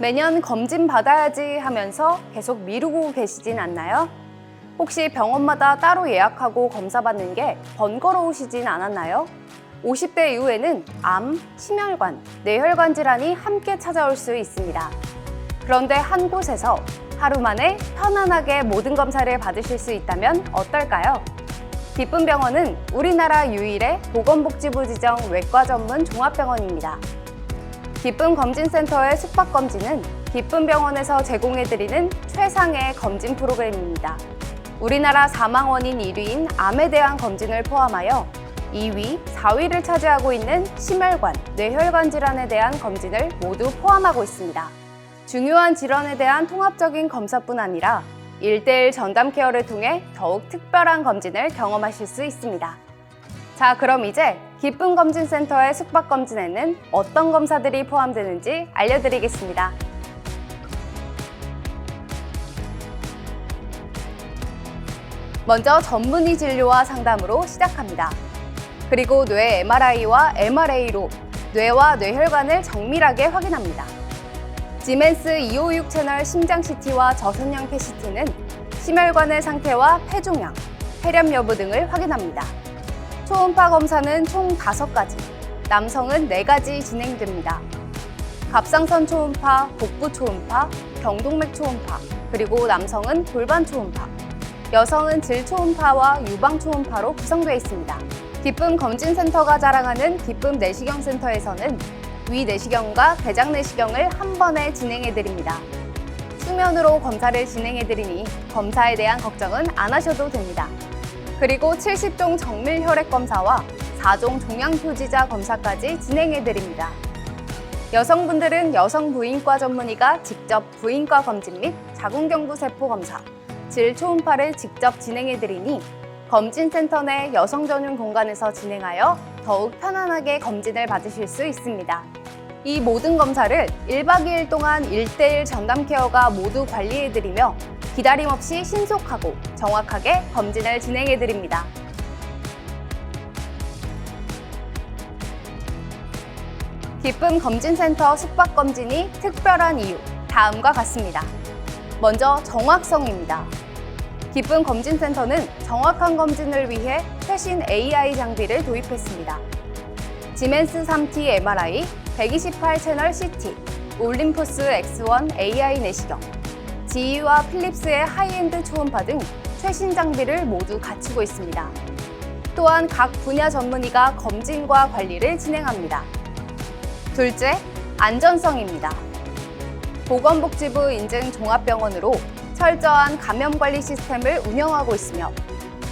매년 검진 받아야지 하면서 계속 미루고 계시진 않나요? 혹시 병원마다 따로 예약하고 검사 받는 게 번거로우시진 않았나요? 50대 이후에는 암, 심혈관, 뇌혈관 질환이 함께 찾아올 수 있습니다. 그런데 한 곳에서 하루 만에 편안하게 모든 검사를 받으실 수 있다면 어떨까요? 기쁨 병원은 우리나라 유일의 보건복지부 지정 외과 전문 종합병원입니다. 기쁨 검진센터의 숙박 검진은 기쁨 병원에서 제공해드리는 최상의 검진 프로그램입니다. 우리나라 사망 원인 1위인 암에 대한 검진을 포함하여 2위, 4위를 차지하고 있는 심혈관, 뇌혈관 질환에 대한 검진을 모두 포함하고 있습니다. 중요한 질환에 대한 통합적인 검사뿐 아니라 1대1 전담 케어를 통해 더욱 특별한 검진을 경험하실 수 있습니다. 자, 그럼 이제 기쁨 검진센터의 숙박 검진에는 어떤 검사들이 포함되는지 알려드리겠습니다. 먼저 전문의 진료와 상담으로 시작합니다. 그리고 뇌 MRI와 MRA로 뇌와 뇌혈관을 정밀하게 확인합니다. 지멘스 256 채널 심장 CT와 저선형 PCT는 심혈관의 상태와 폐종양, 폐렴 여부 등을 확인합니다. 초음파 검사는 총 5가지, 남성은 4가지 진행됩니다. 갑상선 초음파, 복부 초음파, 경동맥 초음파, 그리고 남성은 골반 초음파, 여성은 질 초음파와 유방 초음파로 구성되어 있습니다. 기쁨 검진센터가 자랑하는 기쁨 내시경 센터에서는 위 내시경과 대장 내시경을 한 번에 진행해 드립니다. 수면으로 검사를 진행해 드리니 검사에 대한 걱정은 안 하셔도 됩니다. 그리고 70종 정밀 혈액 검사와 4종 종양 표지자 검사까지 진행해 드립니다. 여성분들은 여성 부인과 전문의가 직접 부인과 검진 및 자궁경부 세포 검사, 질 초음파를 직접 진행해 드리니 검진센터 내 여성 전용 공간에서 진행하여 더욱 편안하게 검진을 받으실 수 있습니다. 이 모든 검사를 1박 2일 동안 1대1 전담 케어가 모두 관리해드리며 기다림 없이 신속하고 정확하게 검진을 진행해드립니다. 기쁨 검진센터 숙박 검진이 특별한 이유 다음과 같습니다. 먼저 정확성입니다. 기쁨 검진센터는 정확한 검진을 위해 최신 AI 장비를 도입했습니다. 지멘스 3T MRI, 128 채널 CT, 올림푸스 X1 AI 내시경, 지이와 필립스의 하이엔드 초음파 등 최신 장비를 모두 갖추고 있습니다. 또한 각 분야 전문의가 검진과 관리를 진행합니다. 둘째, 안전성입니다. 보건복지부 인증 종합병원으로 철저한 감염 관리 시스템을 운영하고 있으며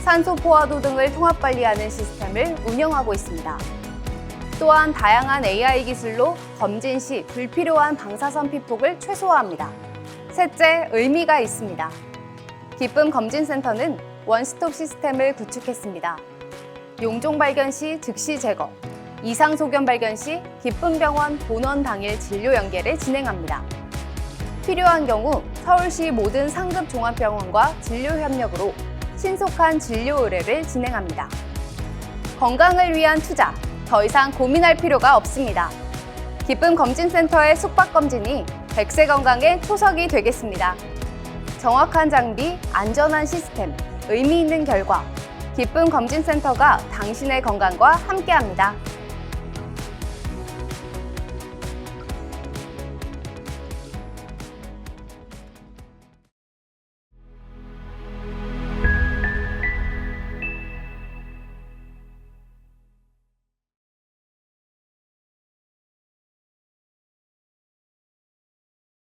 산소 포화도 등을 통합 관리하는 시스템을 운영하고 있습니다. 또한 다양한 AI 기술로 검진 시 불필요한 방사선 피폭을 최소화합니다. 셋째, 의미가 있습니다. 기쁨 검진센터는 원스톱 시스템을 구축했습니다. 용종 발견 시 즉시 제거, 이상 소견 발견 시 기쁨 병원 본원 당일 진료 연계를 진행합니다. 필요한 경우 서울시 모든 상급 종합병원과 진료 협력으로 신속한 진료 의뢰를 진행합니다. 건강을 위한 투자, 더 이상 고민할 필요가 없습니다. 기쁨 검진센터의 숙박 검진이 100세 건강의 초석이 되겠습니다. 정확한 장비, 안전한 시스템, 의미 있는 결과, 기쁨 검진센터가 당신의 건강과 함께합니다.